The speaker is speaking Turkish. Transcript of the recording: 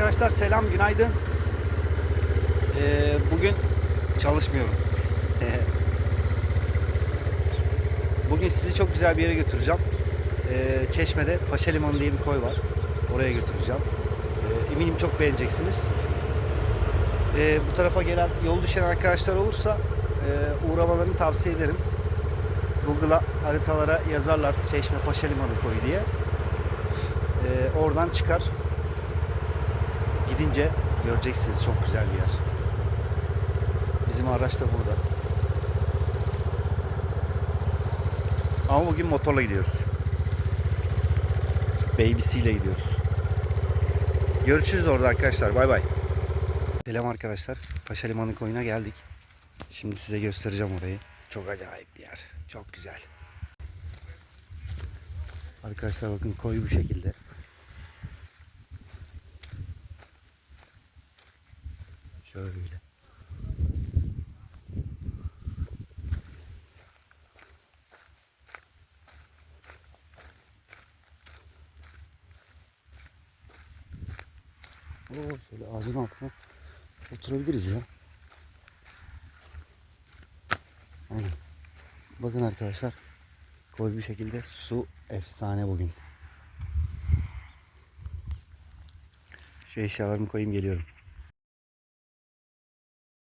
Arkadaşlar selam, günaydın. Ee, bugün çalışmıyorum. Bugün sizi çok güzel bir yere götüreceğim. Ee, Çeşme'de Paşa Limanı diye bir koy var. Oraya götüreceğim. Ee, eminim çok beğeneceksiniz. Ee, bu tarafa gelen, yol düşen arkadaşlar olursa e, uğramalarını tavsiye ederim. Google'a haritalara yazarlar Çeşme Paşa Limanı koyu diye. Ee, oradan çıkar. Gidince göreceksiniz çok güzel bir yer. Bizim araç da burada. Ama bugün motorla gidiyoruz. Baby'siyle gidiyoruz. Görüşürüz orada arkadaşlar. Bay bay. Selam arkadaşlar. Paşa Limanı koyuna geldik. Şimdi size göstereceğim orayı. Çok acayip bir yer. Çok güzel. Arkadaşlar bakın koyu bu şekilde. Şöyle. Oo, şöyle ağacın altına oturabiliriz ya. Aynen. Bakın arkadaşlar. Koy bir şekilde su efsane bugün. Şu eşyalarımı koyayım geliyorum.